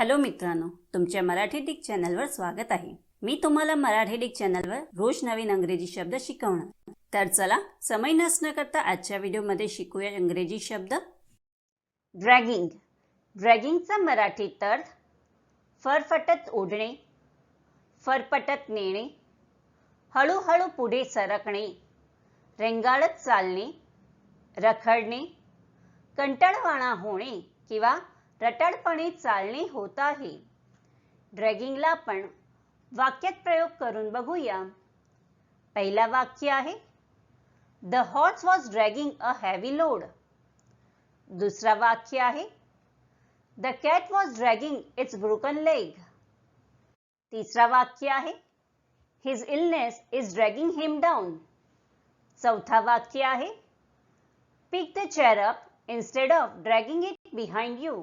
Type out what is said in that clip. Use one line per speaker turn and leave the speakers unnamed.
Hello मित्रांनो तुमच्या Marathi Dick चॅनलवर स्वागत आहे. मी तुम्हाला मराठी डिक चॅनलवर रोज नवीन अंग्रेजी शब्द शिकवणार. तर चला समय नसणं करता आजच्या व्हिडिओमध्ये शिकूया इंग्रजी शब्द. ड्रॅगिंग ड्रॅगिंगचा मराठी अर्थ फरफटत ओढणे फरफटत नेणे हळूहळू पुढे सरकणे रेंगाळत चालणे रखडणे कंटाळवाणा होणे किंवा रटाळपणे चालणे होत आहे. ड्रॅगिंगला आपण वाक्यात प्रयोग करून बघूया. पहिला वाक्य आहे the horse was dragging a heavy load दुसरा वाक्य आहे the cat was dragging its broken leg तिसरा वाक्य आहे his illness is dragging him down चौथा वाक्य आहे pick the chair up instead of dragging it behind you